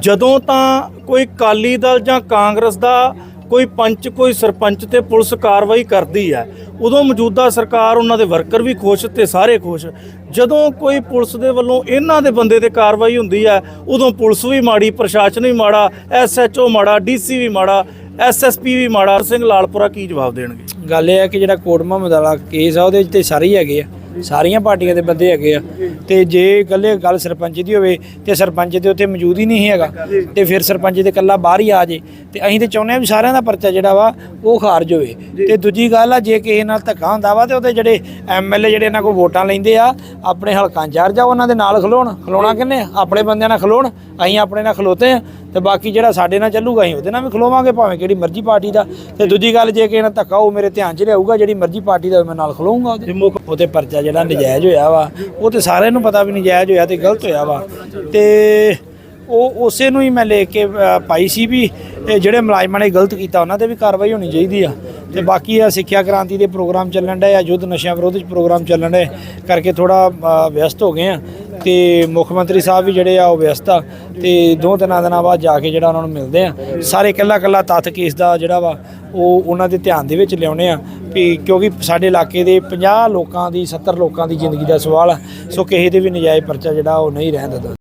ਜਦੋਂ ਤਾਂ ਕੋਈ ਕਾਲੀ ਦਲ ਜਾਂ ਕਾਂਗਰਸ ਦਾ ਕੋਈ ਪੰਚ, ਕੋਈ ਸਰਪੰਚ ਤੇ ਪੁਲਿਸ ਕਾਰਵਾਈ ਕਰਦੀ ਹੈ, ਉਦੋਂ ਮੌਜੂਦਾ ਸਰਕਾਰ, ਉਹਨਾਂ ਦੇ ਵਰਕਰ ਵੀ ਖੁਸ਼ ਤੇ ਸਾਰੇ ਖੁਸ਼। ਜਦੋਂ ਕੋਈ ਪੁਲਿਸ ਦੇ ਵੱਲੋਂ ਇਹਨਾਂ ਦੇ ਬੰਦੇ ਤੇ ਕਾਰਵਾਈ ਹੁੰਦੀ ਹੈ, ਉਦੋਂ ਪੁਲਿਸ ਵੀ ਮਾੜੀ, ਪ੍ਰਸ਼ਾਸਨ ਵੀ ਮਾੜਾ ਐਸਐਚਓ ਮਾੜਾ ਡੀਸੀ ਵੀ ਮਾੜਾ ਐਸਐਸਪੀ ਵੀ ਮਾੜਾ। ਸਿੰਘ ਲਾਲਪੁਰਾ ਕੀ ਜਵਾਬ ਦੇਣਗੇ? ਗੱਲ ਇਹ ਹੈ ਕਿ ਜਿਹੜਾ ਕੋਟ ਮੁਹੰਮਦ ਕੇਸ ਆ, ਉਹਦੇ ਵਿੱਚ ਤੇ ਸਾਰੇ ਹੀ ਹੈਗੇ ਆ। ਸਾਰੀਆਂ ਪਾਰਟੀਆਂ ਦੇ ਬੰਦੇ ਹੈਗੇ ਆ। ਤੇ ਜੇ ਇਕੱਲੇ ਗੱਲ ਸਰਪੰਚ ਦੀ ਹੋਵੇ ਤੇ ਸਰਪੰਚ ਦੇ ਉੱਤੇ ਮੌਜੂਦ ਹੀ ਨਹੀਂ ਹੈਗਾ। ਤੇ ਫਿਰ ਸਰਪੰਚ ਦੇ ਇਕੱਲਾ ਬਾਹਰ ਹੀ ਆ ਜੇ। ਤੇ ਅਸੀਂ ਤੇ ਚਾਹੁੰਦੇ ਆ ਵੀ ਸਾਰਿਆਂ ਦਾ ਪਰਚਾ ਜਿਹੜਾ ਵਾ ਉਹ ਖਾਰਜ ਹੋਵੇ। ਤੇ ਦੂਜੀ ਗੱਲ ਆ ਜੇ ਕਿਸੇ ਨਾਲ ਧੱਕਾ ਹੁੰਦਾ ਵਾ ਤੇ ਉਹਦੇ ਜਿਹੜੇ ਐਮਐਲਏ ਜਿਹੜੇ ਇਹਨਾਂ ਕੋਲ ਵੋਟਾਂ ਲੈਂਦੇ ਆ ਆਪਣੇ ਹਲਕਾਂ ਚਾਰ ਜਾ ਉਹਨਾਂ ਦੇ ਨਾਲ ਖਲੋਣ। ਖਲੋਣਾ ਕਿੰਨੇ? ਆਪਣੇ ਬੰਦਿਆਂ ਨਾਲ ਖਲੋਣ। ਅਸੀਂ ਆਪਣੇ ਨਾਲ ਖਲੋਤੇ ਆ। ਤੇ ਬਾਕੀ ਜਿਹੜਾ ਸਾਡੇ ਨਾਲ ਚੱਲੂਗਾ ਅਸੀਂ ਉਹਦੇ ਨਾਲ ਵੀ ਖਲੋਵਾਂਗੇ ਭਾਵੇਂ ਕਿਹੜੀ ਮਰਜ਼ੀ ਪਾਰਟੀ ਦਾ। ਤੇ ਦੂਜੀ ਗੱਲ ਜੇ ਕਿਸੇ ਨਾਲ ਧੱਕਾ ਉਹ ਮੇਰੇ ਧਿਆਨ 'ਚ ਲਿਆਊਗਾ ਜਿਹੜੀ ਮਰਜ਼ੀ ਪਾਰਟੀ ਦਾ ਮੈਂ ਨਾਲ ਖਲੋਊਂਗਾ ਉਹਦੇ। ਉਹਤੇ ਪਰਚਾ ਜਿਹੜਾ ਨਜਾਇਜ਼ ਹੋਇਆ ਵਾ, ਉਹ ਤੇ ਸਾਰਿਆਂ ਨੂੰ ਪਤਾ ਵੀ ਨਜਾਇਜ਼ ਹੋਇਆ ਤੇ ਗਲਤ ਹੋਇਆ ਵਾ। ਤੇ ਉਹ ਉਸੇ ਨੂੰ ਹੀ ਮੈਂ ਲੈ ਕੇ ਪਾਈ ਸੀ ਵੀ ਇਹ ਜਿਹੜੇ ਮੁਲਾਜ਼ਮਾਂ ਨੇ ਗਲਤ ਕੀਤਾ, ਉਹਨਾਂ ਤੇ ਵੀ ਕਾਰਵਾਈ ਹੋਣੀ ਚਾਹੀਦੀ ਆ। ਤੇ ਬਾਕੀ ਆ ਸਿੱਖਿਆ ਕ੍ਰਾਂਤੀ ਦੇ ਪ੍ਰੋਗਰਾਮ ਚੱਲਣ ਡੇ ਆ, ਯੁੱਧ ਨਸ਼ਿਆਂ ਵਿਰੋਧ ਚ ਪ੍ਰੋਗਰਾਮ ਚੱਲਣ ਡੇ ਕਰਕੇ ਥੋੜਾ ਵਿਅਸਤ ਹੋ ਗਏ ਆ। ਤੇ ਮੁੱਖ ਮੰਤਰੀ ਸਾਹਿਬ ਵੀ ਜਿਹੜੇ ਆ ਉਹ ਵਿਅਸਤ ਆ ਤੇ ਦੋ ਤਿੰਨਾਂ ਦਿਨਾਂ ਬਾਅਦ ਜਾ ਕੇ ਜਿਹੜਾ ਉਹਨਾਂ ਨੂੰ ਮਿਲਦੇ ਆ। ਸਾਰੇ ਕੱਲਾ ਕੱਲਾ ਤੱਥ ਕੇਸ ਦਾ ਜਿਹੜਾ ਵਾ, ਉਹ ਉਹਨਾਂ ਦੇ ਧਿਆਨ ਦੇ ਵਿੱਚ ਲਿਆਉਣੇ ਆ ਵੀ ਕਿਉਂਕਿ ਸਾਡੇ ਇਲਾਕੇ ਦੇ 50 ਲੋਕਾਂ ਦੀ 70 ਲੋਕਾਂ ਦੀ ਜ਼ਿੰਦਗੀ ਦਾ ਸਵਾਲ ਆ, ਸੋ ਕਿਸੇ ਦੇ ਵੀ ਨਜਾਇਜ਼ ਪਰਚਾ ਜਿਹੜਾ ਉਹ ਨਹੀਂ ਰਹਿਣ ਦਿੰਦਾ।